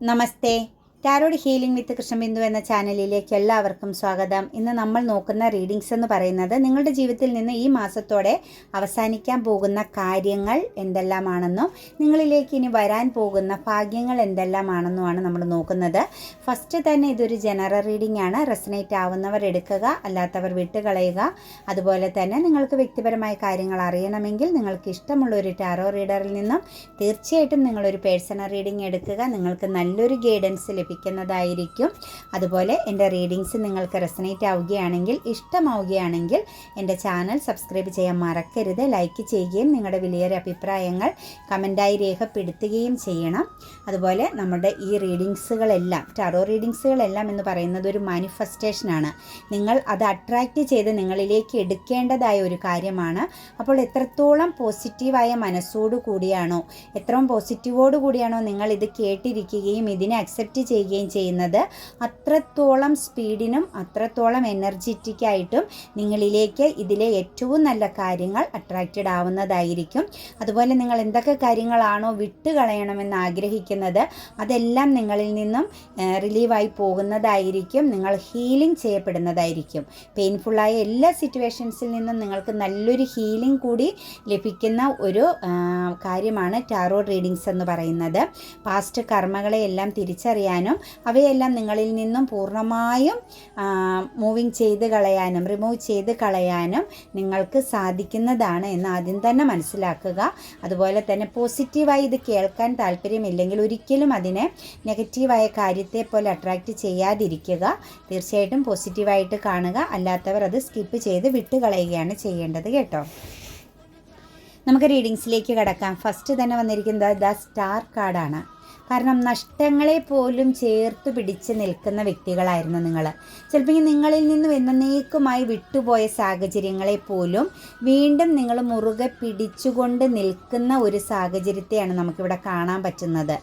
నమస్తే tarot healing വിത്ത് കൃഷ്ണബിന്ദു എന്ന ചാനലിലേക്ക് എല്ലാവർക്കും സ്വാഗതം. ഇന്ന് നമ്മൾ നോക്കുന്ന റീഡിങ്സ് എന്ന് പറയുന്നത് നിങ്ങളുടെ ജീവിതത്തിൽ നിന്ന് ഈ മാസത്തോടെ അവസാനിക്കാൻ പോകുന്ന കാര്യങ്ങൾ എന്തെല്ലാമാണെന്നും നിങ്ങളിലേക്ക് ഇനി വരാൻ പോകുന്ന ഭാഗ്യങ്ങൾ എന്തെല്ലാമാണെന്നുമാണ് നമ്മൾ നോക്കുന്നത്. ഫസ്റ്റ് തന്നെ ഇതൊരു ജനറൽ റീഡിംഗ് ആണ് റെസനേറ്റ് ആവുന്നവർ എടുക്കുക അല്ലാത്തവർ വിട്ടുകളയുക. അതുപോലെ തന്നെ നിങ്ങൾക്ക് വ്യക്തിപരമായ കാര്യങ്ങൾ അറിയണമെങ്കിൽ നിങ്ങൾക്ക് ഇഷ്ടമുള്ള ഒരു ടാരോ റീഡറിൽ നിന്നും തീർച്ചയായിട്ടും നിങ്ങളൊരു പേഴ്സണൽ റീഡിംഗ് എടുക്കുക. നിങ്ങൾക്ക് നല്ലൊരു ഗൈഡൻസ് ലഭിക്കുന്നതായിരിക്കും അതുപോലെ എന്റെ റീഡിങ്സ് നിങ്ങൾക്ക് റെസനേറ്റ് ആവുകയാണെങ്കിൽ ഇഷ്ടമാവുകയാണെങ്കിൽ എന്റെ ചാനൽ സബ്സ്ക്രൈബ് ചെയ്യാൻ മറക്കരുത്. ലൈക്ക് ചെയ്യുകയും നിങ്ങളുടെ വിലയേറിയ അഭിപ്രായങ്ങൾ കമന്റായി രേഖപ്പെടുത്തുകയും ചെയ്യണം. അതുപോലെ നമ്മുടെ ഈ റീഡിങ്സുകളെല്ലാം ടാറോ റീഡിങ്സുകളെല്ലാം എന്ന് പറയുന്നത് ഒരു മാനിഫെസ്റ്റേഷനാണ്. നിങ്ങൾ അത് അട്രാക്റ്റ് ചെയ്ത് നിങ്ങളിലേക്ക് എടുക്കേണ്ടതായ ഒരു കാര്യമാണ്. അപ്പോൾ എത്രത്തോളം പോസിറ്റീവായ മനസ്സോടു കൂടിയാണോ എത്രയും പോസിറ്റീവോടു കൂടിയാണോ നിങ്ങൾ ഇത് കേട്ടിരിക്കുകയും ഇതിനെ അക്സെപ്റ്റ് ചെയ്യുന്നത്. അത്രത്തോളം സ്പീഡിനും അത്രത്തോളം എനർജറ്റിക്കായിട്ടും നിങ്ങളിലേക്ക് ഇതിലെ ഏറ്റവും നല്ല കാര്യങ്ങൾ അട്രാക്റ്റഡ് ആവുന്നതായിരിക്കും. അതുപോലെ നിങ്ങൾ എന്തൊക്കെ കാര്യങ്ങളാണോ വിട്ടുകളയണമെന്ന് ആഗ്രഹിക്കുന്നത് അതെല്ലാം നിങ്ങളിൽ നിന്നും റിലീവായി പോകുന്നതായിരിക്കും. നിങ്ങൾ ഹീലിംഗ് ചെയ്യപ്പെടുന്നതായിരിക്കും. പെയിൻഫുള്ളായ എല്ലാ സിറ്റുവേഷൻസിൽ നിന്നും നിങ്ങൾക്ക് നല്ലൊരു ഹീലിംഗ് കൂടി ലഭിക്കുന്ന ഒരു കാര്യമാണ് ടാറോ റീഡിങ്സ് എന്ന് പറയുന്നത്. പാസ്റ്റ് കർമ്മകളെയെല്ലാം തിരിച്ചറിയാനും അവയെല്ലാം നിങ്ങളിൽ നിന്നും പൂർണമായും മൂവിങ് ചെയ്ത് കളയാനും റിമൂവ് ചെയ്ത് കളയാനും നിങ്ങൾക്ക് സാധിക്കുന്നതാണ് എന്ന് ആദ്യം തന്നെ മനസ്സിലാക്കുക. അതുപോലെ തന്നെ പോസിറ്റീവായി ഇത് കേൾക്കാൻ താല്പര്യമില്ലെങ്കിൽ ഒരിക്കലും അതിനെ നെഗറ്റീവായ കാര്യത്തെ പോലെ അട്രാക്റ്റ് ചെയ്യാതിരിക്കുക. തീർച്ചയായിട്ടും പോസിറ്റീവായിട്ട് കാണുക. അല്ലാത്തവർ അത് സ്കിപ്പ് ചെയ്ത് വിട്ടുകളയുകയാണ് ചെയ്യേണ്ടത് കേട്ടോ. നമുക്ക് റീഡിങ്സിലേക്ക് കടക്കാം. ഫസ്റ്റ് തന്നെ വന്നിരിക്കുന്നത് ദ സ്റ്റാർ കാർഡാണ്. കാരണം നഷ്ടങ്ങളെ പോലും ചേർത്ത് പിടിച്ച് നിൽക്കുന്ന വ്യക്തികളായിരുന്നു നിങ്ങൾ. ചിലപ്പോൾ നിങ്ങളിൽ നിന്നും എന്നേക്കുമായി വിട്ടുപോയ സാഹചര്യങ്ങളെ പോലും വീണ്ടും നിങ്ങൾ മുറുകെ പിടിച്ചുകൊണ്ട് നിൽക്കുന്ന ഒരു സാഹചര്യത്തെയാണ് നമുക്കിവിടെ കാണാൻ പറ്റുന്നത്.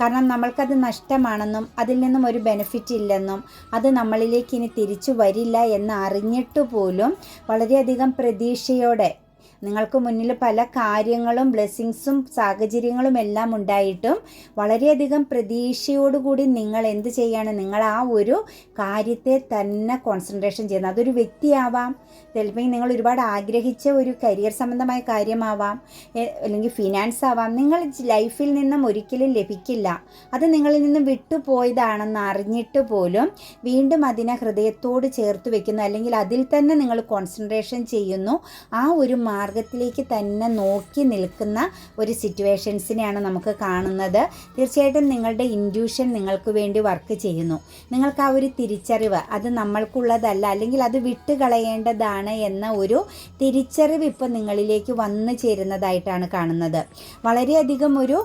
കാരണം നമ്മൾക്കത് നഷ്ടമാണെന്നും അതിൽ നിന്നും ഒരു ബെനിഫിറ്റ് ഇല്ലെന്നും അത് നമ്മളിലേക്ക് ഇനി തിരിച്ചു വരില്ല എന്ന് അറിഞ്ഞിട്ട് പോലും വളരെയധികം പ്രതീക്ഷയോടെ നിങ്ങൾക്ക് മുന്നിൽ പല കാര്യങ്ങളും ബ്ലെസ്സിങ്സും സാഹചര്യങ്ങളും എല്ലാം ഉണ്ടായിട്ടും വളരെയധികം പ്രതീക്ഷയോടുകൂടി നിങ്ങൾ എന്ത് ചെയ്യാണ്? നിങ്ങൾ ആ ഒരു കാര്യത്തെ തന്നെ കോൺസെൻട്രേഷൻ ചെയ്യുന്നത്. അതൊരു വ്യക്തിയാവാം. ചിലപ്പോൾ നിങ്ങൾ ഒരുപാട് ആഗ്രഹിച്ച ഒരു കരിയർ സംബന്ധമായ കാര്യമാവാം. അല്ലെങ്കിൽ ഫിനാൻസ് ആവാം. നിങ്ങൾ ലൈഫിൽ നിന്നും ഒരിക്കലും ലഭിക്കില്ല. അത് നിങ്ങളിൽ നിന്നും വിട്ടുപോയതാണെന്ന് അറിഞ്ഞിട്ട് പോലും വീണ്ടും അതിനെ ഹൃദയത്തോട് ചേർത്ത് വെക്കുന്നു. അല്ലെങ്കിൽ അതിൽ തന്നെ നിങ്ങൾ കോൺസെൻട്രേഷൻ ചെയ്യുന്നു. ആ ഒരു മാർഗത്തിലേക്ക് തന്നെ നോക്കി നിൽക്കുന്ന ഒരു സിറ്റുവേഷൻസിനെയാണ് നമുക്ക് കാണുന്നത്. തീർച്ചയായിട്ടും നിങ്ങളുടെ ഇൻഡ്യൂഷൻ നിങ്ങൾക്ക് വേണ്ടി വർക്ക് ചെയ്യുന്നു. നിങ്ങൾക്ക് ആ ഒരു തിരിച്ചറിവ് അത് നമ്മൾക്കുള്ളതല്ല അല്ലെങ്കിൽ അത് വിട്ടുകളയേണ്ടതാണ് എന്ന ഒരു തിരിച്ചറിവ് ഇപ്പോൾ നിങ്ങളിലേക്ക് വന്നു ചേരുന്നതായിട്ടാണ് കാണുന്നത്. വളരെയധികം ഒരു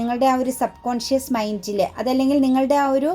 നിങ്ങളുടെ ആ ഒരു സബ് കോൺഷ്യസ് മൈൻഡിൽ അതല്ലെങ്കിൽ നിങ്ങളുടെ ആ ഒരു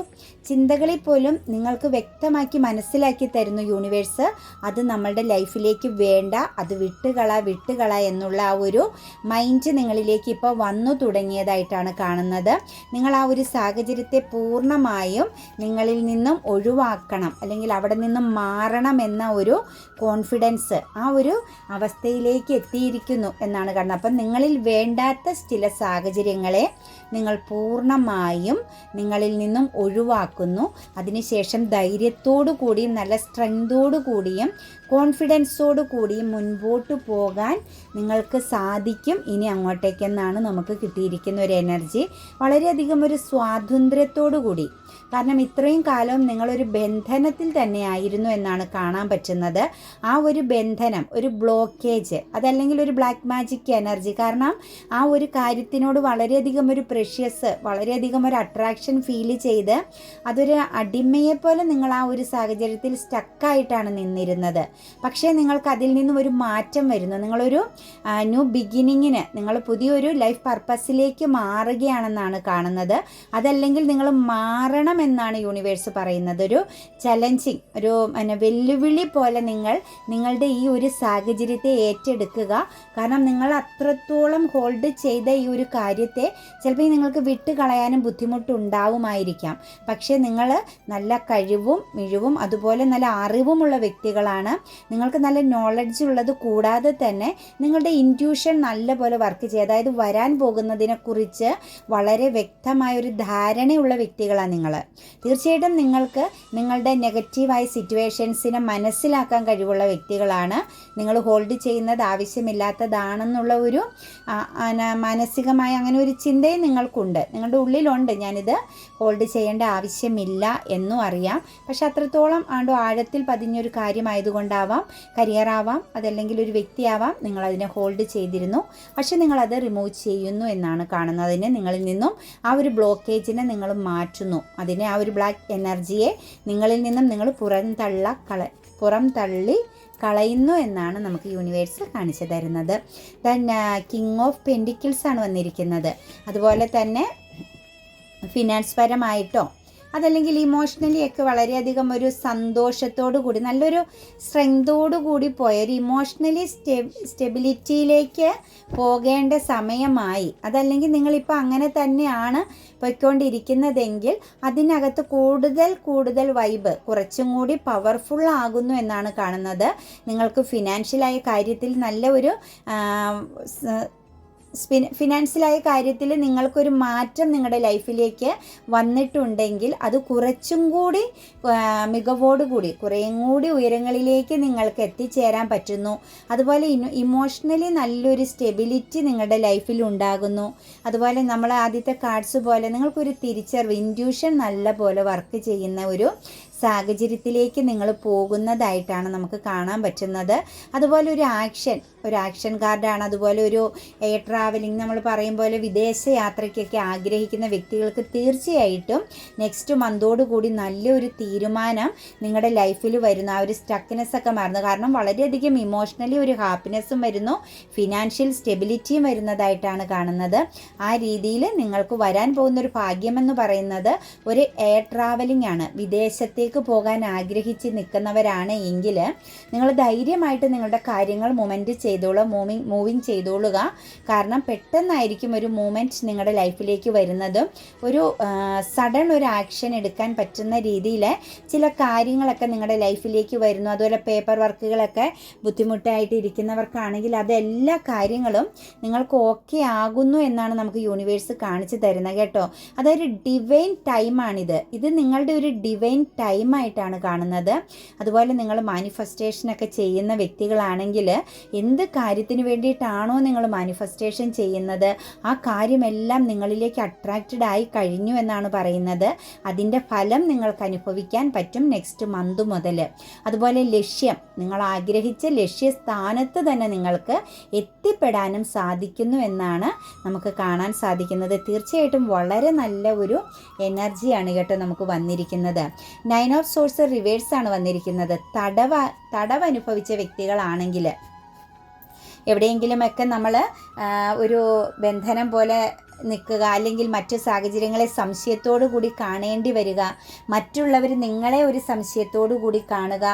ചിന്തകളിൽ പോലും നിങ്ങൾക്ക് വ്യക്തമാക്കി മനസ്സിലാക്കി തരുന്നു യൂണിവേഴ്സ് അത് നമ്മളുടെ ലൈഫിലേക്ക് വേണ്ട അത് വിട്ടുകള വിട്ടുകള എന്നുള്ള ആ ഒരു മൈൻഡ് നിങ്ങളിലേക്ക് ഇപ്പോൾ വന്നു തുടങ്ങിയതായിട്ടാണ് കാണുന്നത്. നിങ്ങൾ ആ ഒരു സാഹചര്യത്തെ പൂർണമായും നിങ്ങളിൽ നിന്നും ഒഴിവാക്കണം അല്ലെങ്കിൽ അവിടെ നിന്നും മാറണം എന്ന ഒരു കോൺഫിഡൻസ് ആ ഒരു അവസ്ഥയിലേക്ക് എത്തിയിരിക്കുന്നു എന്നാണ് കാണുന്നത്. അപ്പം നിങ്ങളിൽ വേണ്ടാത്ത ചില സാഹചര്യങ്ങളെ നിങ്ങൾ പൂർണമായും നിങ്ങളിൽ നിന്നും ഒഴിവാക്കുന്നു. അതിനുശേഷം ധൈര്യത്തോടു കൂടിയും നല്ല സ്ട്രെങ്തോടു കൂടിയും കോൺഫിഡൻസോടു കൂടി മുൻപോട്ട് പോകാൻ നിങ്ങൾക്ക് സാധിക്കും. ഇനി അങ്ങോട്ടേക്കെന്നാണ് നമുക്ക് കിട്ടിയിരിക്കുന്ന ഒരു എനർജി വളരെയധികം ഒരു സ്വാതന്ത്ര്യത്തോടു കൂടി കാരണം ഇത്രയും കാലവും നിങ്ങളൊരു ബന്ധനത്തിൽ തന്നെയായിരുന്നു എന്നാണ് കാണാൻ പറ്റുന്നത്. ആ ഒരു ബന്ധനം ഒരു ബ്ലോക്കേജ് അതല്ലെങ്കിൽ ഒരു ബ്ലാക്ക് മാജിക് എനർജി കാരണം ആ ഒരു കാര്യത്തിനോട് വളരെയധികം ഒരു പ്രഷ്യസ് വളരെയധികം ഒരു അട്രാക്ഷൻ ഫീൽ ചെയ്ത് അതൊരു അടിമയെ പോലെ നിങ്ങൾ ആ ഒരു സാഹചര്യത്തിൽ സ്റ്റക്കായിട്ടാണ് നിന്നിരുന്നത്. പക്ഷേ നിങ്ങൾക്ക് അതിൽ നിന്നും ഒരു മാറ്റം വരുന്നു. നിങ്ങളൊരു ന്യൂ ബിഗിനിങ്ങിന് നിങ്ങൾ പുതിയൊരു ലൈഫ് പർപ്പസിലേക്ക് മാറുകയാണെന്നാണ് കാണുന്നത്. അതല്ലെങ്കിൽ നിങ്ങൾ മാറണം എന്നാണ് യൂണിവേഴ്സ് പറയുന്നത്. ഒരു ചലഞ്ചിങ് ഒരു പിന്നെ വെല്ലുവിളി പോലെ നിങ്ങൾ നിങ്ങളുടെ ഈ ഒരു സാഹചര്യത്തെ ഏറ്റെടുക്കുക. കാരണം നിങ്ങൾ അത്രത്തോളം ഹോൾഡ് ചെയ്ത ഈ ഒരു കാര്യത്തെ ചിലപ്പോൾ നിങ്ങൾക്ക് വിട്ട് കളയാനും ബുദ്ധിമുട്ടുണ്ടാവുമായിരിക്കാം. പക്ഷേ നിങ്ങൾ നല്ല കഴിവും മിഴിവും അതുപോലെ നല്ല അറിവുമുള്ള വ്യക്തികളാണ്. നിങ്ങൾക്ക് നല്ല നോളജ് ഉള്ളത് കൂടാതെ തന്നെ നിങ്ങളുടെ ഇന്റ്യൂഷൻ നല്ലപോലെ വർക്ക് ചെയ്യുക. അതായത് വരാൻ പോകുന്നതിനെക്കുറിച്ച് വളരെ വ്യക്തമായ ഒരു ധാരണയുള്ള വ്യക്തികളാണ് നിങ്ങൾ തീർച്ചയായിട്ടും നിങ്ങൾക്ക് നിങ്ങളുടെ നെഗറ്റീവായ സിറ്റുവേഷൻസിനെ മനസ്സിലാക്കാൻ കഴിവുള്ള വ്യക്തികളാണ്. നിങ്ങൾ ഹോൾഡ് ചെയ്യുന്നത് ആവശ്യമില്ലാത്തതാണെന്നുള്ള ഒരു മാനസികമായ അങ്ങനെ ഒരു ചിന്തയും നിങ്ങൾക്കുണ്ട്. നിങ്ങളുടെ ഉള്ളിലുണ്ട്. ഞാനിത് ഹോൾഡ് ചെയ്യേണ്ട ആവശ്യമില്ല എന്നും അറിയാം. പക്ഷെ അത്രത്തോളം ആണ്ടോ ആഴത്തിൽ പതിഞ്ഞൊരു കാര്യമായതുകൊണ്ടാവാം കരിയർ ആവാം അതല്ലെങ്കിൽ ഒരു വ്യക്തിയാവാം നിങ്ങൾ അതിനെ ഹോൾഡ് ചെയ്തിരുന്നു. പക്ഷെ നിങ്ങളത് റിമൂവ് ചെയ്യുന്നു എന്നാണ് കാണുന്നത് അതിനെ നിങ്ങളിൽ നിന്നും ആ ഒരു ബ്ലോക്കേജിനെ നിങ്ങൾ മാറ്റുന്നു. അതിനെ ആ ഒരു ബ്ലാക്ക് എനർജിയെ നിങ്ങളിൽ നിന്നും നിങ്ങൾ പുറം തള്ള കള പുറം തള്ളി കളയുന്നു എന്നാണ് നമുക്ക് യൂണിവേഴ്സ് കാണിച്ചു തരുന്നത്. ദൻ കിങ് ഓഫ് പെൻഡിക്കിൾസ് ആണ് വന്നിരിക്കുന്നത്. അതുപോലെ തന്നെ ഫിനാൻസ് പരമായിട്ടോ അതല്ലെങ്കിൽ ഇമോഷണലി ഒക്കെ വളരെയധികം ഒരു സന്തോഷത്തോടു കൂടി നല്ലൊരു സ്ട്രെങ്തോടു കൂടി പോയ ഒരു ഇമോഷണലി സ്റ്റെ സ്റ്റെബിലിറ്റിയിലേക്ക് പോകേണ്ട സമയമായി. അതല്ലെങ്കിൽ നിങ്ങളിപ്പോൾ അങ്ങനെ തന്നെയാണ് പോയിക്കൊണ്ടിരിക്കുന്നതെങ്കിൽ അതിനകത്ത് കൂടുതൽ കൂടുതൽ വൈബ് കുറച്ചും കൂടി പവർഫുൾ ആകുന്നു എന്നാണ് കാണുന്നത്. നിങ്ങൾക്ക് ഫിനാൻഷ്യലായ കാര്യത്തിൽ നല്ല ഒരു ഫിനാൻഷ്യലായ കാര്യത്തിൽ നിങ്ങൾക്കൊരു മാറ്റം നിങ്ങളുടെ ലൈഫിലേക്ക് വന്നിട്ടുണ്ടെങ്കിൽ അത് കുറച്ചും കൂടി മികവോടുകൂടി കുറേയും കൂടി ഉയരങ്ങളിലേക്ക് നിങ്ങൾക്ക് എത്തിച്ചേരാൻ പറ്റുന്നു. അതുപോലെ ഇമോഷണലി നല്ലൊരു സ്റ്റെബിലിറ്റി നിങ്ങളുടെ ലൈഫിൽ ഉണ്ടാകുന്നു. അതുപോലെ നമ്മൾ ആദ്യത്തെ കാർഡ്സ് പോലെ നിങ്ങൾക്കൊരു തിരിച്ചറിവ് ഇൻഡ്യൂഷൻ നല്ല പോലെ വർക്ക് ചെയ്യുന്ന ഒരു സാഹചര്യത്തിലേക്ക് നിങ്ങൾ പോകുന്നതായിട്ടാണ് നമുക്ക് കാണാൻ പറ്റുന്നത്. അതുപോലെ ഒരു ആക്ഷൻ ഒരു ആക്ഷൻ കാർഡാണ്. അതുപോലെ ഒരു എയർ ട്രാവലിംഗ് നമ്മൾ പറയും പോലെ വിദേശ യാത്രയ്ക്കൊക്കെ ആഗ്രഹിക്കുന്ന വ്യക്തികൾക്ക് തീർച്ചയായിട്ടും നെക്സ്റ്റ് മന്തോട് കൂടി നല്ലൊരു തീരുമാനം നിങ്ങളുടെ ലൈഫിൽ വരുന്നു. ആ ഒരു സ്റ്റക്നെസ് ഒക്കെ മാറുന്നു. കാരണം വളരെയധികം ഇമോഷണലി ഒരു ഹാപ്പിനെസ്സും വരുന്നു. ഫിനാൻഷ്യൽ സ്റ്റെബിലിറ്റിയും വരുന്നതായിട്ടാണ് കാണുന്നത്. ആ രീതിയിൽ നിങ്ങൾക്ക് വരാൻ പോകുന്ന ഒരു ഭാഗ്യമെന്ന് പറയുന്നത് ഒരു എയർ ട്രാവലിംഗ് ആണ്. വിദേശത്തേക്ക് പോകാൻ ആഗ്രഹിച്ച് നിൽക്കുന്നവരാണ് എങ്കിൽ നിങ്ങൾ ധൈര്യമായിട്ട് നിങ്ങളുടെ കാര്യങ്ങൾ മൊമെന്റ് ചെയ്തോളുക മൂവിങ് മൂവിങ് ചെയ്തോളുക. കാരണം പെട്ടെന്നായിരിക്കും ഒരു മൂമെന്റ് നിങ്ങളുടെ ലൈഫിലേക്ക് വരുന്നതും. ഒരു സഡൻ ഒരു ആക്ഷൻ എടുക്കാൻ പറ്റുന്ന രീതിയിൽ ചില കാര്യങ്ങളൊക്കെ നിങ്ങളുടെ ലൈഫിലേക്ക് വരുന്നു. അതുപോലെ പേപ്പർ വർക്കുകളൊക്കെ ബുദ്ധിമുട്ടായിട്ട് ഇരിക്കുന്നവർക്കാണെങ്കിൽ അതെല്ലാ കാര്യങ്ങളും നിങ്ങൾക്ക് ഓക്കെ ആകുന്നു എന്നാണ് നമുക്ക് യൂണിവേഴ്സ് കാണിച്ചു തരുന്നത് കേട്ടോ. അതൊരു ഡിവൈൻ ടൈമാണിത് ഇത് നിങ്ങളുടെ ഒരു ഡിവൈൻ ടൈമായിട്ടാണ് കാണുന്നത്. അതുപോലെ നിങ്ങൾ മാനിഫെസ്റ്റേഷനൊക്കെ ചെയ്യുന്ന വ്യക്തികളാണെങ്കിൽ എന്ത് കാര്യത്തിന് വേണ്ടിയിട്ടാണോ നിങ്ങൾ മാനിഫെസ്റ്റേഷൻ ചെയ്യുന്നത്? ആ കാര്യമെല്ലാം നിങ്ങളിലേക്ക് അട്രാക്റ്റഡ് ആയി കഴിഞ്ഞു എന്നാണ് പറയുന്നത്. അതിന്റെ ഫലം നിങ്ങൾക്ക് അനുഭവിക്കാൻ പറ്റും നെക്സ്റ്റ് മന്ത് മുതൽ. അതുപോലെ ലക്ഷ്യം നിങ്ങൾ ആഗ്രഹിച്ച ലക്ഷ്യസ്ഥാനത്ത് തന്നെ നിങ്ങൾക്ക് എത്തിപ്പെടാനും സാധിക്കുന്നു എന്നാണ് നമുക്ക് കാണാൻ സാധിക്കുന്നത്. തീർച്ചയായിട്ടും വളരെ നല്ല ഒരു എനർജിയാണ് കേട്ടോ നമുക്ക് വന്നിരിക്കുന്നത്. നയൻ ഓഫ് സോഴ്സ് റിവേഴ്സ് ആണ് വന്നിരിക്കുന്നത്. തടവ തടവ് അനുഭവിച്ച വ്യക്തികളാണെങ്കിൽ എവിടെയെങ്കിലുമൊക്കെ നമ്മൾ ഒരു ബന്ധനം പോലെ നിൽക്കുക അല്ലെങ്കിൽ മറ്റു സാഹചര്യങ്ങളെ സംശയത്തോടു കൂടി കാണേണ്ടി വരിക. മറ്റുള്ളവർ നിങ്ങളെ ഒരു സംശയത്തോടു കൂടി കാണുക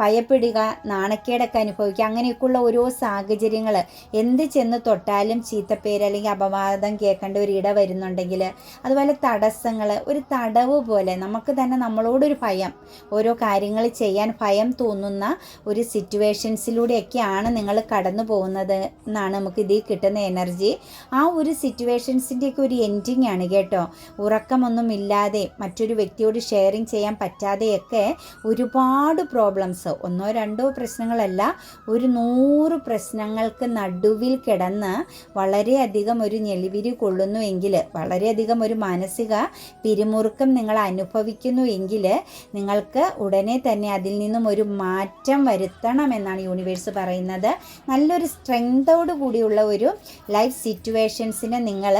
ഭയപ്പെടുക നാണക്കേടൊക്കെ അനുഭവിക്കുക. അങ്ങനെയൊക്കെയുള്ള ഓരോ സാഹചര്യങ്ങൾ എന്ത് ചെന്ന് തൊട്ടാലും ചീത്തപ്പേര് അല്ലെങ്കിൽ അപവാദം കേൾക്കേണ്ട ഒരു ഇട വരുന്നുണ്ടെങ്കിൽ അതുപോലെ തടസ്സങ്ങൾ ഒരു തടവ് പോലെ നമുക്ക് തന്നെ നമ്മളോടൊരു ഭയം ഓരോ കാര്യങ്ങൾ ചെയ്യാൻ ഭയം തോന്നുന്ന ഒരു സിറ്റുവേഷൻസിലൂടെയൊക്കെയാണ് നിങ്ങൾ കടന്നു പോകുന്നത് എന്നാണ് നമുക്ക് ഇതിൽ കിട്ടുന്ന എനർജി. ആ ഒരു സിറ്റുവേഷൻസിന്റെയൊക്കെ ഒരു എൻഡിങ് ആണ് കേട്ടോ. ഉറക്കമൊന്നും ഇല്ലാതെ മറ്റൊരു വ്യക്തിയോട് ഷെയറിങ് ചെയ്യാൻ പറ്റാതെയൊക്കെ ഒരുപാട് പ്രോബ്ലംസ് ഒന്നോ രണ്ടോ പ്രശ്നങ്ങളല്ല ഒരു നൂറ് പ്രശ്നങ്ങൾക്ക് നടുവിൽ കിടന്ന് വളരെയധികം ഒരു ഞെളിവിരി കൊള്ളുന്നു എങ്കിൽ വളരെയധികം ഒരു മാനസിക പിരിമുറുക്കം നിങ്ങൾ അനുഭവിക്കുന്നു എങ്കിൽ നിങ്ങൾക്ക് ഉടനെ തന്നെ അതിൽ നിന്നും ഒരു മാറ്റം വരുത്തണം എന്നാണ് യൂണിവേഴ്സ് പറയുന്നത്. നല്ലൊരു സ്ട്രെങ്തോടു കൂടിയുള്ള ഒരു ലൈഫ് സിറ്റുവേഷൻസിനെ നിങ്ങൾ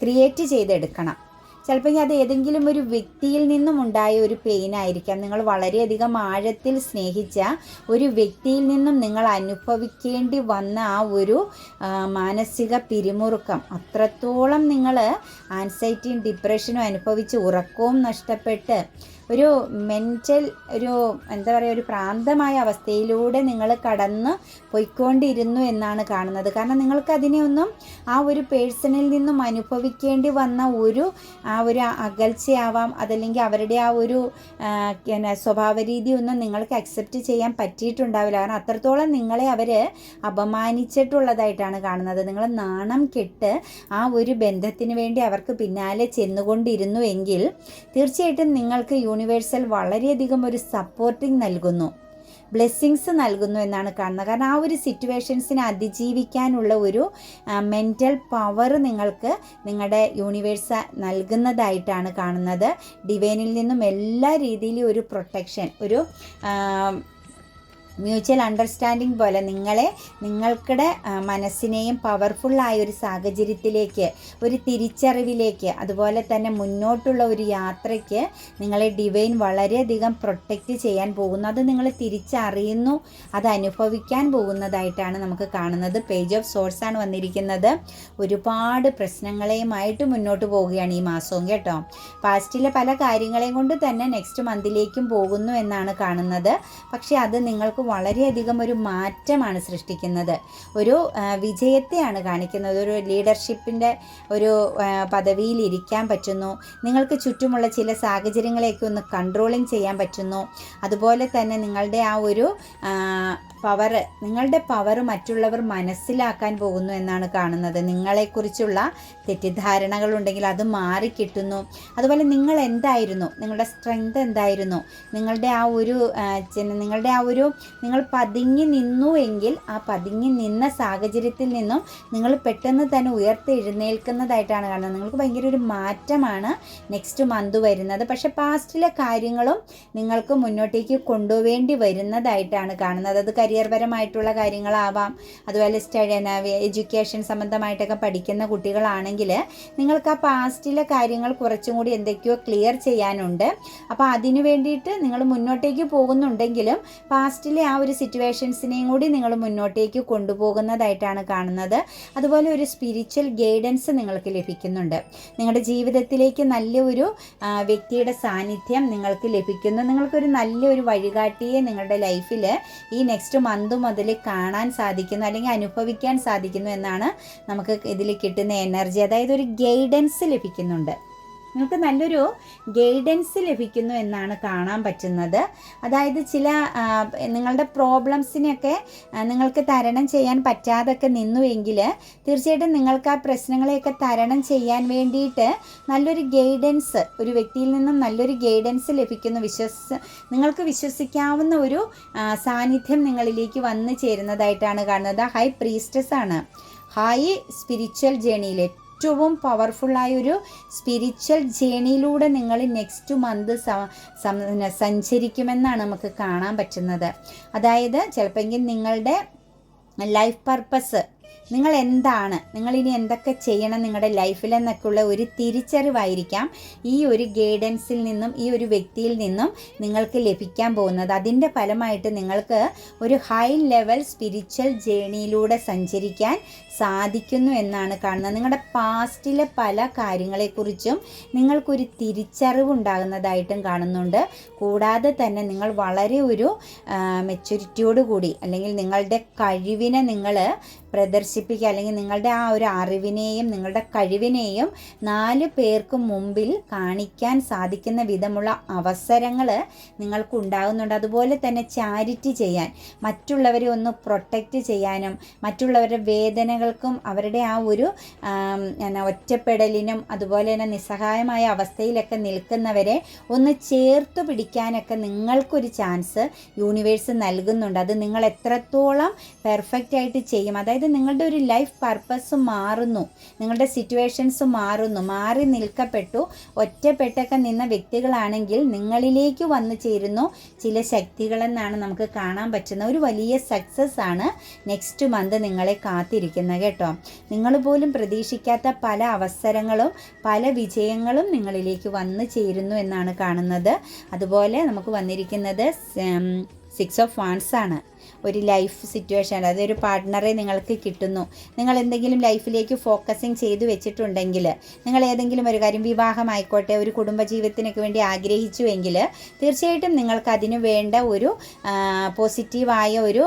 ക്രിയേറ്റ് ചെയ്തെടുക്കണം. ചിലപ്പോൾ അത് ഏതെങ്കിലും ഒരു വ്യക്തിയിൽ നിന്നും ഉണ്ടായ ഒരു പെയിൻ ആയിരിക്കാം. നിങ്ങൾ വളരെയധികം ആഴത്തിൽ സ്നേഹിച്ച ഒരു വ്യക്തിയിൽ നിന്നും നിങ്ങൾ അനുഭവിക്കേണ്ടി വന്ന ആ ഒരു മാനസിക പിരിമുറുക്കം. അത്രത്തോളം നിങ്ങൾ ആൻസൈറ്റിയും ഡിപ്രഷനും അനുഭവിച്ച് ഉറക്കവും നഷ്ടപ്പെട്ട് ഒരു മെന്റൽ ഒരു എന്താ പറയുക ഒരു പ്രാന്തമായ അവസ്ഥയിലൂടെ നിങ്ങൾ കടന്ന് പോയിക്കൊണ്ടിരുന്നു എന്നാണ് കാണുന്നത്. കാരണം നിങ്ങൾക്ക് അതിനെയൊന്നും ആ ഒരു പേഴ്സണിൽ നിന്നും അനുഭവിക്കേണ്ടി വന്ന ഒരു ആ ഒരു അകൽച്ചയാവാം അതല്ലെങ്കിൽ അവരുടെ ആ ഒരു സ്വഭാവ രീതി ഒന്നും നിങ്ങൾക്ക് അക്സെപ്റ്റ് ചെയ്യാൻ പറ്റിയിട്ടുണ്ടാവില്ല. കാരണം അത്രത്തോളം നിങ്ങളെ അവർ അപമാനിച്ചിട്ടുള്ളതായിട്ടാണ് കാണുന്നത്. നിങ്ങൾ നാണം കെട്ട് ആ ഒരു ബന്ധത്തിന് വേണ്ടി അവർക്ക് പിന്നാലെ ചെന്നുകൊണ്ടിരുന്നു എങ്കിൽ തീർച്ചയായിട്ടും നിങ്ങൾക്ക് യൂണിവേഴ്സൽ വളരെയധികം ഒരു സപ്പോർട്ടിങ് നൽകുന്നു. ബ്ലെസ്സിങ്സ് നൽകുന്നു എന്നാണ് കാണുന്നത്. കാരണം ആ ഒരു സിറ്റുവേഷൻസിനെ അതിജീവിക്കാനുള്ള ഒരു മെന്റൽ പവർ നിങ്ങൾക്ക് നിങ്ങളുടെ യൂണിവേഴ്സ് നൽകുന്നതായിട്ടാണ് കാണുന്നത്. ഡിവൈനിൽ നിന്നും എല്ലാ രീതിയിലും ഒരു പ്രൊട്ടക്ഷൻ ഒരു മ്യൂച്വൽ അണ്ടർസ്റ്റാൻഡിങ് പോലെ നിങ്ങളെ നിങ്ങൾക്കിടെ മനസ്സിനെയും പവർഫുള്ളായ ഒരു സാഹചര്യത്തിലേക്ക് ഒരു തിരിച്ചറിവിലേക്ക് അതുപോലെ തന്നെ മുന്നോട്ടുള്ള ഒരു യാത്രയ്ക്ക് നിങ്ങളെ ഡിവൈൻ വളരെയധികം പ്രൊട്ടക്റ്റ് ചെയ്യാൻ പോകുന്നു. അത് നിങ്ങൾ തിരിച്ചറിയുന്നു അത് അനുഭവിക്കാൻ പോകുന്നതായിട്ടാണ് നമുക്ക് കാണുന്നത്. പേജ് ഓഫ് സോഴ്സ് ആണ് വന്നിരിക്കുന്നത്. ഒരുപാട് പ്രശ്നങ്ങളെയുമായിട്ട് മുന്നോട്ട് പോവുകയാണ് ഈ മാസവും കേട്ടോ. പാസ്റ്റിലെ പല കാര്യങ്ങളെയും കൊണ്ട് തന്നെ നെക്സ്റ്റ് മന്തിലേക്കും പോകുന്നു എന്നാണ് കാണുന്നത്. പക്ഷേ അത് നിങ്ങൾക്ക് വളരെയധികം ഒരു മാറ്റമാണ് സൃഷ്ടിക്കുന്നത്. ഒരു വിജയത്തെയാണ് കാണിക്കുന്നത്. ഒരു ലീഡർഷിപ്പിന്റെ ഒരു പദവിയിൽ ഇരിക്കാൻ പറ്റുന്നു. നിങ്ങൾക്ക് ചുറ്റുമുള്ള ചില സാഹചര്യങ്ങളെയൊക്കെ ഒന്ന് കൺട്രോളിങ് ചെയ്യാൻ പറ്റുന്നു. അതുപോലെ തന്നെ നിങ്ങളുടെ ആ ഒരു പവർ നിങ്ങളുടെ പവർ മറ്റുള്ളവർ മനസ്സിലാക്കാൻ പോകുന്നു എന്നാണ് കാണുന്നത്. നിങ്ങളെക്കുറിച്ചുള്ള തെറ്റിദ്ധാരണകൾ ഉണ്ടെങ്കിൽ അത് മാറിക്കിട്ടുന്നു അതുപോലെ നിങ്ങൾ എന്തായിരുന്നു? നിങ്ങളുടെ സ്ട്രെങ്ത് എന്തായിരുന്നു? നിങ്ങളുടെ ആ ഒരു നിങ്ങളുടെ ആ ഒരു നിങ്ങൾ പതുങ്ങി നിന്നു എങ്കിൽ ആ പതുങ്ങി നിന്ന സാഹചര്യത്തിൽ നിന്നും നിങ്ങൾ പെട്ടെന്ന് തന്നെ ഉയർത്തെഴുന്നേൽക്കുന്നതായിട്ടാണ് കാണുന്നത്. നിങ്ങൾക്ക് ഭയങ്കര ഒരു മാറ്റമാണ് നെക്സ്റ്റ് മന്ത് വരുന്നത്. പക്ഷേ പാസ്റ്റിലെ കാര്യങ്ങളും നിങ്ങൾക്ക് മുന്നോട്ടേക്ക് കൊണ്ടുപോവേണ്ടി വരുന്നതായിട്ടാണ് കാണുന്നത്. അത് കരിയർ പരമായിട്ടുള്ള കാര്യങ്ങളാവാം. അതുപോലെ സ്റ്റഡി എഡ്യൂക്കേഷൻ സംബന്ധമായിട്ടൊക്കെ പഠിക്കുന്ന കുട്ടികളാണെങ്കിൽ നിങ്ങൾക്ക് ആ പാസ്റ്റിലെ കാര്യങ്ങൾ കുറച്ചും കൂടി എന്തൊക്കെയോ ക്ലിയർ ചെയ്യാനുണ്ട്. അപ്പോൾ അതിനു വേണ്ടിയിട്ട് നിങ്ങൾ മുന്നോട്ടേക്ക് പോകുന്നുണ്ടെങ്കിലും പാസ്റ്റിലെ ആ ഒരു സിറ്റുവേഷൻസിനെയും കൂടി നിങ്ങൾ മുന്നോട്ടേക്ക് കൊണ്ടുപോകുന്നതായിട്ടാണ് കാണുന്നത്. അതുപോലെ ഒരു സ്പിരിച്വൽ ഗൈഡൻസ് നിങ്ങൾക്ക് ലഭിക്കുന്നുണ്ട്. നിങ്ങളുടെ ജീവിതത്തിലേക്ക് നല്ല ഒരു വ്യക്തിയുടെ സാന്നിധ്യം നിങ്ങൾക്ക് ലഭിക്കുന്നു. നിങ്ങൾക്കൊരു നല്ലൊരു വഴികാട്ടിയെ നിങ്ങളുടെ ലൈഫിൽ ഈ നെക്സ്റ്റ് മന്ത് മുതൽ കാണാൻ സാധിക്കുന്നു അല്ലെങ്കിൽ അനുഭവിക്കാൻ സാധിക്കുന്നു എന്നാണ് നമുക്ക് ഇതിൽ കിട്ടുന്ന എനർജി അതായത് ഒരു ഗൈഡൻസ് ലഭിക്കുന്നുണ്ട്. നിങ്ങൾക്ക് നല്ലൊരു ഗൈഡൻസ് ലഭിക്കുന്നു എന്നാണ് കാണാൻ പറ്റുന്നത്. അതായത് ചില നിങ്ങളുടെ പ്രോബ്ലംസിനെയൊക്കെ നിങ്ങൾക്ക് തരണം ചെയ്യാൻ പറ്റാതൊക്കെ നിന്നുവെങ്കിൽ തീർച്ചയായിട്ടും നിങ്ങൾക്ക് ആ പ്രശ്നങ്ങളെയൊക്കെ തരണം ചെയ്യാൻ വേണ്ടിയിട്ട് നല്ലൊരു ഗൈഡൻസ് ഒരു വ്യക്തിയിൽ നിന്നും നല്ലൊരു ഗൈഡൻസ് ലഭിക്കുന്നു. വിശ്വസ് നിങ്ങൾക്ക് വിശ്വസിക്കാവുന്ന ഒരു സാന്നിധ്യം നിങ്ങളിലേക്ക് വന്നു ചേരുന്നതായിട്ടാണ് കാണുന്നത്. ഹൈ പ്രീസ്റ്റസ് ആണ്. ഹൈ സ്പിരിച്വൽ ജേണിയിൽ ഏറ്റവും പവർഫുള്ളായ ഒരു സ്പിരിച്വൽ ജേണിയിലൂടെ നിങ്ങൾ നെക്സ്റ്റ് മന്ത് സഞ്ചരിക്കുമെന്നാണ് നമുക്ക് കാണാൻ പറ്റുന്നത്. അതായത് ചിലപ്പോൾ നിങ്ങളുടെ ലൈഫ് പർപ്പസ് നിങ്ങൾ എന്താണ് നിങ്ങൾ ഇനി എന്തൊക്കെ ചെയ്യണം നിങ്ങളുടെ ലൈഫിൽ എന്നൊക്കെയുള്ള ഒരു തിരിച്ചറിവായിരിക്കാം. ഈ ഒരു ഗൈഡൻസിൽ നിന്നും ഈ ഒരു വ്യക്തിയിൽ നിന്നും നിങ്ങൾക്ക് ലഭിക്കാൻ പോകുന്നത്. അതിന്റെ ഫലമായിട്ട് നിങ്ങൾക്ക് ഒരു ഹൈ ലെവൽ സ്പിരിച്വൽ ജേണിയിലൂടെ സഞ്ചരിക്കാൻ സാധിക്കുന്നു എന്നാണ് കാണുന്നത്. നിങ്ങളുടെ പാസ്റ്റിലെ പല കാര്യങ്ങളെക്കുറിച്ചും നിങ്ങൾക്കൊരു തിരിച്ചറിവ് ഉണ്ടാകുന്നതായിട്ടും കാണുന്നുണ്ട്. കൂടാതെ തന്നെ നിങ്ങൾ വളരെ ഒരു മെച്യൂരിറ്റിയോട് കൂടി അല്ലെങ്കിൽ നിങ്ങളുടെ കഴിവിനെ നിങ്ങൾ പ്രദർശിപ്പിക്കുക. അല്ലെങ്കിൽ നിങ്ങളുടെ ആ ഒരു അറിവിനെയും നിങ്ങളുടെ കഴിവിനെയും നാല് പേർക്ക് മുമ്പിൽ കാണിക്കാൻ സാധിക്കുന്ന വിധമുള്ള അവസരങ്ങൾ നിങ്ങൾക്ക് ഉണ്ടാകുന്നുണ്ട്. അതുപോലെ തന്നെ ചാരിറ്റി ചെയ്യാൻ മറ്റുള്ളവരെ ഒന്ന് പ്രൊട്ടക്റ്റ് ചെയ്യാനും മറ്റുള്ളവരുടെ വേദനകൾക്കും അവരുടെ ആ ഒരു ഒറ്റപ്പെടലിനും അതുപോലെ തന്നെ നിസ്സഹായമായ അവസ്ഥയിലൊക്കെ നിൽക്കുന്നവരെ ഒന്ന് ചേർത്ത് പിടിക്കാനൊക്കെ നിങ്ങൾക്കൊരു ചാൻസ് യൂണിവേഴ്സ് നൽകുന്നുണ്ട്. അത് നിങ്ങൾ എത്രത്തോളം പെർഫെക്റ്റ് ആയിട്ട് ചെയ്യും. അതായത് നിങ്ങളുടെ ഒരു ലൈഫ് പർപ്പസ് മാറുന്നു. നിങ്ങളുടെ സിറ്റുവേഷൻസ് മാറുന്നു. മാറി നിൽക്കപ്പെട്ടു. ഒറ്റപ്പെട്ടൊക്കെ നിന്ന വ്യക്തികളാണെങ്കിൽ നിങ്ങളിലേക്ക് വന്നു ചേരുന്നു. ചില ശക്തികളെന്നാണ് നമുക്ക് കാണാൻ പറ്റുന്ന ഒരു വലിയ സക്സസ് ആണ് നെക്സ്റ്റ് മന്ത് നിങ്ങളെ കാത്തിരിക്കുന്നത് കേട്ടോ. നിങ്ങൾ പോലും പ്രതീക്ഷിക്കാത്ത പല അവസരങ്ങളും പല വിജയങ്ങളും നിങ്ങളിലേക്ക് വന്നു ചേരുന്നു എന്നാണ് കാണുന്നത്. അതുപോലെ നമുക്ക് വന്നിരിക്കുന്നത് സിക്സ് ഓഫ് വാൺസ് ആണ്. ഒരു ലൈഫ് സിറ്റുവേഷൻ അതായത് ഒരു പാർട്ട്ണറെ നിങ്ങൾക്ക് കിട്ടുന്നു. നിങ്ങൾ എന്തെങ്കിലും ലൈഫിലേക്ക് ഫോക്കസിങ് ചെയ്തു വെച്ചിട്ടുണ്ടെങ്കിൽ നിങ്ങൾ ഏതെങ്കിലും ഒരു കാര്യം വിവാഹമായിക്കോട്ടെ ഒരു കുടുംബജീവിതത്തിനൊക്കെ വേണ്ടി ആഗ്രഹിച്ചുവെങ്കിൽ തീർച്ചയായിട്ടും നിങ്ങൾക്ക് അതിന് വേണ്ട ഒരു പോസിറ്റീവായ ഒരു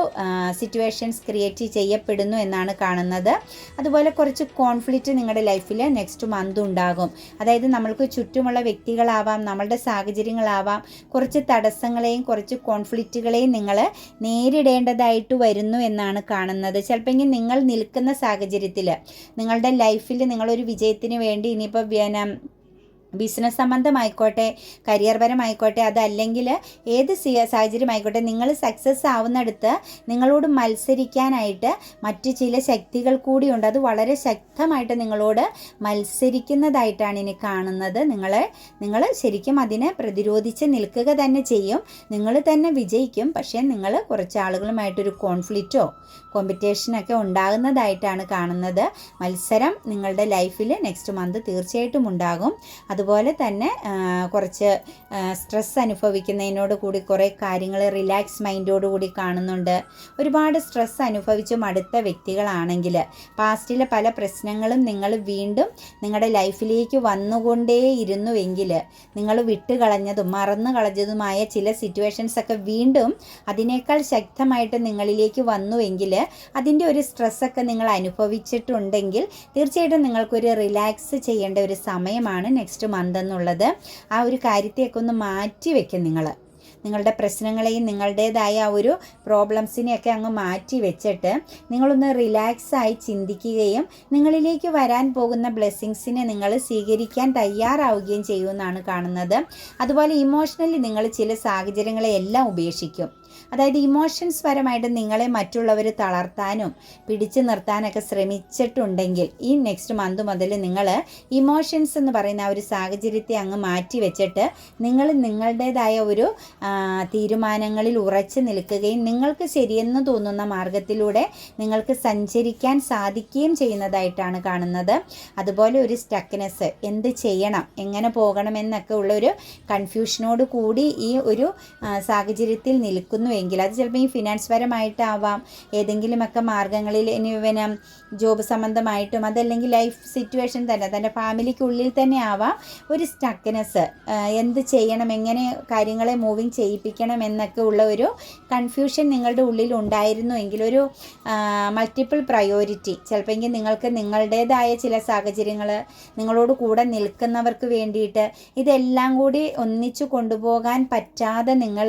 സിറ്റുവേഷൻസ് ക്രിയേറ്റ് ചെയ്യപ്പെടുന്നു എന്നാണ് കാണുന്നത്. അതുപോലെ കുറച്ച് കോൺഫ്ലിക്റ്റ് നിങ്ങളുടെ ലൈഫിൽ നെക്സ്റ്റ് മന്ത് ഉണ്ടാകും. അതായത് നമ്മൾക്ക് ചുറ്റുമുള്ള വ്യക്തികളാവാം നമ്മളുടെ സാഹചര്യങ്ങളാവാം കുറച്ച് തടസ്സങ്ങളെയും കുറച്ച് കോൺഫ്ലിക്റ്റുകളെയും നിങ്ങൾ നേരിടേണ്ടതായിട്ട് വരുന്നു എന്നാണ് കാണുന്നത്. ചിലപ്പോൾ നിങ്ങൾ നിൽക്കുന്ന സാഹചര്യത്തിൽ നിങ്ങളുടെ ലൈഫിൽ നിങ്ങളൊരു വിജയത്തിന് വേണ്ടി ഇനിയിപ്പോൾ ബിസിനസ് സംബന്ധമായിക്കോട്ടെ കരിയർ പരമായിക്കോട്ടെ അതല്ലെങ്കിൽ ഏത് സാഹചര്യമായിക്കോട്ടെ നിങ്ങൾ സക്സസ് ആവുന്നിടത്ത് നിങ്ങളോട് മത്സരിക്കാനായിട്ട് മറ്റു ചില ശക്തികൾ കൂടിയുണ്ട് അത് വളരെ ശക്തമായിട്ട് നിങ്ങളോട് മത്സരിക്കുന്നതായിട്ടാണ് ഇനി കാണുന്നത്. നിങ്ങൾ നിങ്ങൾ ശരിക്കും അതിനെ പ്രതിരോധിച്ച് നിൽക്കുക തന്നെ ചെയ്യും. നിങ്ങൾ തന്നെ വിജയിക്കും. പക്ഷേ നിങ്ങൾ കുറച്ച് ആളുകളുമായിട്ടൊരു കോൺഫ്ലിക്റ്റോ കോമ്പറ്റീഷനൊക്കെ ഉണ്ടാകുന്നതായിട്ടാണ് കാണുന്നത്. മത്സരം നിങ്ങളുടെ ലൈഫിൽ നെക്സ്റ്റ് മന്ത് തീർച്ചയായിട്ടും ഉണ്ടാകും. അതുപോലെ തന്നെ കുറച്ച് സ്ട്രെസ് അനുഭവിക്കുന്നതിനോട് കൂടി കുറേ കാര്യങ്ങൾ റിലാക്സ് മൈൻഡോട് കൂടി കാണുന്നുണ്ട്. ഒരുപാട് സ്ട്രെസ് അനുഭവിച്ച് മടുത്ത വ്യക്തികളാണെങ്കിൽ പാസ്റ്റിലെ പല പ്രശ്നങ്ങളും നിങ്ങൾ വീണ്ടും നിങ്ങളുടെ ലൈഫിലേക്ക് വന്നുകൊണ്ടേ ഇരുന്നുവെങ്കിൽ നിങ്ങൾ വിട്ടുകളഞ്ഞതും മറന്നു കളഞ്ഞതുമായ ചില സിറ്റുവേഷൻസൊക്കെ വീണ്ടും അതിനേക്കാൾ ശക്തമായിട്ട് നിങ്ങളിലേക്ക് വന്നുവെങ്കിൽ അതിന്റെ ഒരു സ്ട്രെസ്സൊക്കെ നിങ്ങൾ അനുഭവിച്ചിട്ടുണ്ടെങ്കിൽ തീർച്ചയായിട്ടും നിങ്ങൾക്കൊരു റിലാക്സ് ചെയ്യേണ്ട ഒരു സമയമാണ് നെക്സ്റ്റ് മന്ത് എന്നുള്ളത് ആ ഒരു കാര്യത്തെയൊക്കെ ഒന്ന് മാറ്റി വെക്കും നിങ്ങൾ. നിങ്ങളുടെ പ്രശ്നങ്ങളെയും നിങ്ങളുടേതായ ആ ഒരു പ്രോബ്ലംസിനെയൊക്കെ അങ്ങ് മാറ്റി വെച്ചിട്ട് നിങ്ങളൊന്ന് റിലാക്സായി ചിന്തിക്കുകയും നിങ്ങളിലേക്ക് വരാൻ പോകുന്ന ബ്ലെസ്സിങ്സിനെ നിങ്ങൾ സ്വീകരിക്കാൻ തയ്യാറാവുകയും ചെയ്യുമെന്നാണ് കാണുന്നത്. അതുപോലെ ഇമോഷണലി നിങ്ങൾ ചില സാഹചര്യങ്ങളെ എല്ലാം ഉപേക്ഷിക്കും. അതായത് ഇമോഷൻസ് പരമായിട്ട് നിങ്ങളെ മറ്റുള്ളവർ തളർത്താനും പിടിച്ചു നിർത്താനൊക്കെ ശ്രമിച്ചിട്ടുണ്ടെങ്കിൽ ഈ നെക്സ്റ്റ് മന്ത് മുതൽ നിങ്ങൾ ഇമോഷൻസ് എന്ന് പറയുന്ന ഒരു സാഹചര്യത്തെ അങ്ങ് മാറ്റി വെച്ചിട്ട് നിങ്ങൾ നിങ്ങളുടേതായ ഒരു തീരുമാനങ്ങളിൽ ഉറച്ചു നിൽക്കുകയും നിങ്ങൾക്ക് ശരിയെന്ന് തോന്നുന്ന മാർഗത്തിലൂടെ നിങ്ങൾക്ക് സഞ്ചരിക്കാൻ സാധിക്കുകയും ചെയ്യുന്നതായിട്ടാണ് കാണുന്നത്. അതുപോലെ ഒരു സ്റ്റക്നെസ് എന്ത് ചെയ്യണം എങ്ങനെ പോകണമെന്നൊക്കെ ഉള്ളൊരു കൺഫ്യൂഷനോട് കൂടി ഈ ഒരു സാഹചര്യത്തിൽ നിൽക്കുന്നു എങ്കിൽ അത് ചിലപ്പോൾ ഈ ഫിനാൻസ് പരമായിട്ടാവാം. ഏതെങ്കിലുമൊക്കെ മാർഗങ്ങളിൽ ഇനി പിന്നെ ജോബ് സംബന്ധമായിട്ടും അതല്ലെങ്കിൽ ലൈഫ് സിറ്റുവേഷൻ തന്നെ തന്റെ ഫാമിലിക്കുള്ളിൽ തന്നെ ആവാം ഒരു സ്റ്റക്നെസ് എന്ത് ചെയ്യണം എങ്ങനെ കാര്യങ്ങളെ മൂവിങ് ചെയ്യിപ്പിക്കണം എന്നൊക്കെ ഉള്ള ഒരു കൺഫ്യൂഷൻ നിങ്ങളുടെ ഉള്ളിൽ ഉണ്ടായിരുന്നു എങ്കിൽ ഒരു മൾട്ടിപ്പിൾ പ്രയോറിറ്റി ചിലപ്പോൾ നിങ്ങൾക്ക് നിങ്ങളുടേതായ ചില സാഹചര്യങ്ങൾ നിങ്ങളോട് കൂടെ നിൽക്കുന്നവർക്ക് വേണ്ടിയിട്ട് ഇതെല്ലാം കൂടി ഒന്നിച്ചു കൊണ്ടുപോകാൻ പറ്റാതെ നിങ്ങൾ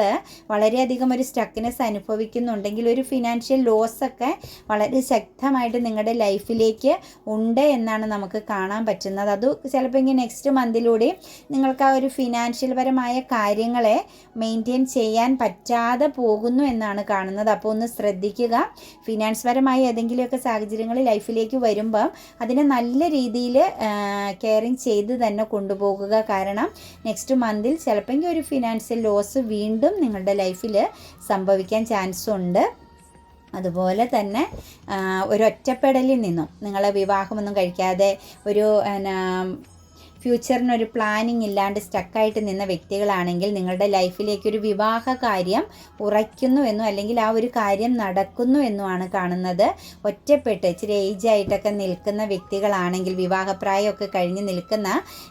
വളരെയധികം ഒരു സ്റ്റക്നെസ് അനുഭവിക്കുന്നുണ്ടെങ്കിൽ ഒരു ഫിനാൻഷ്യൽ ലോസ് ഒക്കെ വളരെ ശക്തമായിട്ട് നിങ്ങളുടെ ലൈഫിലേക്ക് ഉണ്ട് എന്നാണ് നമുക്ക് കാണാൻ പറ്റുന്നത്. അത് ചിലപ്പോൾ ഇങ്ങനെ നെക്സ്റ്റ് മന്തിലൂടെ നിങ്ങൾക്ക് ആ ഒരു ഫിനാൻഷ്യൽ പരമായ കാര്യങ്ങളെ മെയിന്റെയിൻ ചെയ്യാൻ പറ്റാതെ പോകുന്നു എന്നാണ് കാണുന്നത്. അപ്പോൾ ഒന്ന് ശ്രദ്ധിക്കുക. ഫിനാൻസ് പരമായ ഏതെങ്കിലുമൊക്കെ സാഹചര്യങ്ങൾ ലൈഫിലേക്ക് വരുമ്പം അതിനെ നല്ല രീതിയിൽ കെയറിങ് ചെയ്ത് തന്നെ കൊണ്ടുപോകുക. കാരണം നെക്സ്റ്റ് മന്തിൽ ചിലപ്പോൾ ഒരു ഫിനാൻഷ്യൽ ലോസ് വീണ്ടും നിങ്ങളുടെ ലൈഫിൽ സംഭവിക്കാൻ ചാൻസ് ഉണ്ട് അതുപോലെ തന്നെ ഒരു ഒറ്റപ്പെടലിൽ നിന്നും നിങ്ങളെ വിവാഹമൊന്നും കഴിക്കാതെ ഒരു ഫ്യൂച്ചറിനൊരു പ്ലാനിങ് ഇല്ലാണ്ട് സ്റ്റക്കായിട്ട് നിന്ന വ്യക്തികളാണെങ്കിൽ നിങ്ങളുടെ ലൈഫിലേക്ക് ഒരു വിവാഹ കാര്യം ഉറയ്ക്കുന്നു അല്ലെങ്കിൽ ആ ഒരു കാര്യം നടക്കുന്നു എന്നുമാണ് കാണുന്നത്. ഒറ്റപ്പെട്ട് ഇച്ചിരി ഏജ് ആയിട്ടൊക്കെ നിൽക്കുന്ന വ്യക്തികളാണെങ്കിൽ വിവാഹപ്രായമൊക്കെ കഴിഞ്ഞ് നിൽക്കുന്ന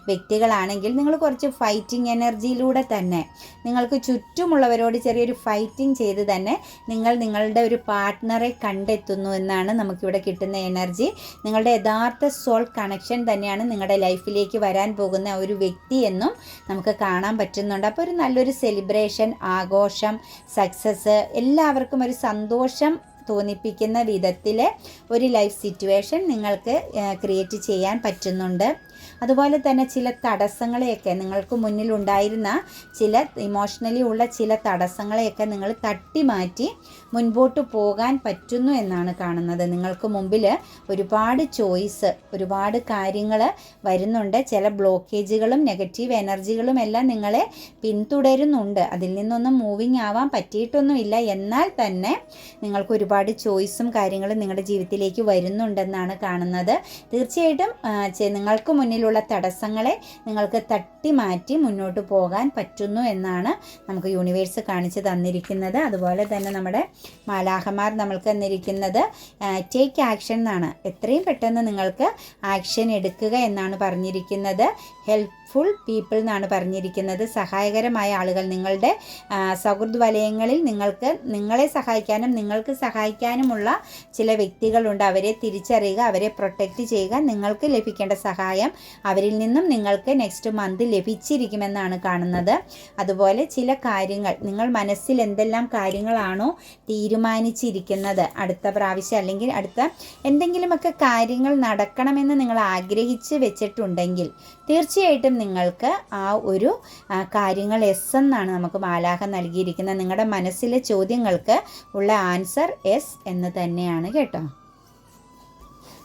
വ്യക്തികളാണെങ്കിൽ നിങ്ങൾ കുറച്ച് ഫൈറ്റിംഗ് എനർജിയിലൂടെ തന്നെ നിങ്ങൾക്ക് ചുറ്റുമുള്ളവരോട് ചെറിയൊരു ഫൈറ്റിംഗ് ചെയ്ത് തന്നെ നിങ്ങൾ നിങ്ങളുടെ ഒരു പാർട്ട്ണറെ കണ്ടെത്തുന്നു എന്നാണ് നമുക്കിവിടെ കിട്ടുന്ന എനർജി നിങ്ങളുടെ യഥാർത്ഥ സോൾ കണക്ഷൻ തന്നെയാണ് നിങ്ങളുടെ ലൈഫിലേക്ക് വരാൻ വരാൻ പോകുന്ന ഒരു വ്യക്തി എന്നും നമുക്ക് കാണാൻ പറ്റുന്നുണ്ട്. അപ്പോൾ ഒരു നല്ലൊരു സെലിബ്രേഷൻ ആഘോഷം സക്സസ് എല്ലാവർക്കും ഒരു സന്തോഷം തോന്നിപ്പിക്കുന്ന വിധത്തിൽ ഒരു ലൈഫ് സിറ്റുവേഷൻ നിങ്ങൾക്ക് ക്രിയേറ്റ് ചെയ്യാൻ പറ്റുന്നുണ്ട്. അതുപോലെ തന്നെ ചില തടസ്സങ്ങളെയൊക്കെ നിങ്ങൾക്ക് മുന്നിൽ ഉണ്ടായിരുന്ന ചില ഇമോഷണലി ഉള്ള ചില തടസ്സങ്ങളെയൊക്കെ നിങ്ങൾ തട്ടി മാറ്റി മുൻപോട്ട് പോകാൻ പറ്റുന്നു എന്നാണ് കാണുന്നത്. നിങ്ങൾക്ക് മുമ്പിൽ ഒരുപാട് ചോയ്സ് ഒരുപാട് കാര്യങ്ങൾ വരുന്നുണ്ട്. ചില ബ്ലോക്കേജുകളും നെഗറ്റീവ് എനർജികളും എല്ലാം നിങ്ങളെ പിന്തുടരുന്നുണ്ട്. അതിൽ നിന്നൊന്നും മൂവിങ് ആവാൻ പറ്റിയിട്ടൊന്നുമില്ല. എന്നാൽ തന്നെ നിങ്ങൾക്ക് ഒരുപാട് ചോയ്സും കാര്യങ്ങളും നിങ്ങളുടെ ജീവിതത്തിലേക്ക് വരുന്നുണ്ടെന്നാണ് കാണുന്നത്. തീർച്ചയായിട്ടും നിങ്ങൾക്ക് മുന്നിലുള്ള തടസ്സങ്ങളെ നിങ്ങൾക്ക് തട്ടി മാറ്റി മുന്നോട്ട് പോകാൻ പറ്റുന്നു എന്നാണ് നമുക്ക് യൂണിവേഴ്സ് കാണിച്ചു തന്നിരിക്കുന്നത്. അതുപോലെ തന്നെ നമ്മുടെ മാലാഹമാർ നമ്മൾക്ക് തന്നിരിക്കുന്നത് ടേക്ക് ആക്ഷൻ എന്നാണ്. എത്രയും പെട്ടെന്ന് നിങ്ങൾക്ക് ആക്ഷൻ എടുക്കുക എന്നാണ് പറഞ്ഞിരിക്കുന്നത്. ഹെൽപ്ഫുൾ പീപ്പിൾ എന്നാണ് പറഞ്ഞിരിക്കുന്നത്. സഹായകരമായ ആളുകൾ നിങ്ങളുടെ സൗഹൃദ വലയങ്ങളിൽ നിങ്ങൾക്ക് നിങ്ങളെ സഹായിക്കാനും നിങ്ങൾക്ക് സഹായിക്കാനുമുള്ള ചില വ്യക്തികളുണ്ട്. അവരെ തിരിച്ചറിയുക അവരെ പ്രൊട്ടക്റ്റ് ചെയ്യുക നിങ്ങൾക്ക് ലഭിക്കേണ്ട സഹായം അവരിൽ നിന്നും നിങ്ങൾക്ക് നെക്സ്റ്റ് മന്ത് ലഭിച്ചിരിക്കുമെന്നാണ് കാണുന്നത്. അതുപോലെ ചില കാര്യങ്ങൾ നിങ്ങൾ മനസ്സിൽ എന്തെല്ലാം കാര്യങ്ങളാണോ തീരുമാനിച്ചിരിക്കുന്നത്? അടുത്ത പ്രാവശ്യം അല്ലെങ്കിൽ അടുത്ത എന്തെങ്കിലുമൊക്കെ കാര്യങ്ങൾ നടക്കണമെന്ന് നിങ്ങൾ ആഗ്രഹിച്ച് വെച്ചിട്ടുണ്ടെങ്കിൽ തീർച്ചയായിട്ടും നിങ്ങൾക്ക് ആ ഒരു കാര്യങ്ങൾ എസ് എന്നാണ് നമുക്ക് മാലാഹ നൽകിയിരിക്കുന്നത്. നിങ്ങളുടെ മനസ്സിലെ ചോദ്യങ്ങൾക്ക് ഉള്ള ആൻസർ എസ് എന്ന് തന്നെയാണ് കേട്ടോ.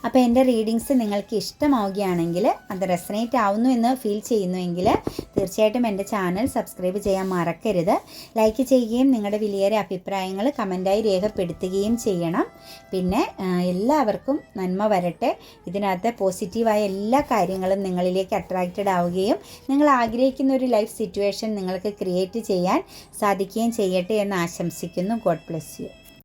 അപ്പോൾ എന്റെ റീഡിങ്സ് നിങ്ങൾക്ക് ഇഷ്ടമാവുകയാണെങ്കിൽ അത് റെസനേറ്റ് ആവുന്നു എന്ന് ഫീൽ ചെയ്യുന്നുവെങ്കിൽ തീർച്ചയായിട്ടും എന്റെ ചാനൽ സബ്സ്ക്രൈബ് ചെയ്യാൻ മറക്കരുത്. ലൈക്ക് ചെയ്യുകയും നിങ്ങളുടെ വിലയേറെ അഭിപ്രായങ്ങൾ കമന്റായി രേഖപ്പെടുത്തുകയും ചെയ്യണം. പിന്നെ എല്ലാവർക്കും നന്മ വരട്ടെ. ഇതിനകത്ത് പോസിറ്റീവായ എല്ലാ കാര്യങ്ങളും നിങ്ങളിലേക്ക് അട്രാക്റ്റഡ് ആവുകയും നിങ്ങൾ ആഗ്രഹിക്കുന്ന ഒരു ലൈഫ് സിറ്റുവേഷൻ നിങ്ങൾക്ക് ക്രിയേറ്റ് ചെയ്യാൻ സാധിക്കുകയും ചെയ്യട്ടെ എന്ന് ആശംസിക്കുന്നു. God bless you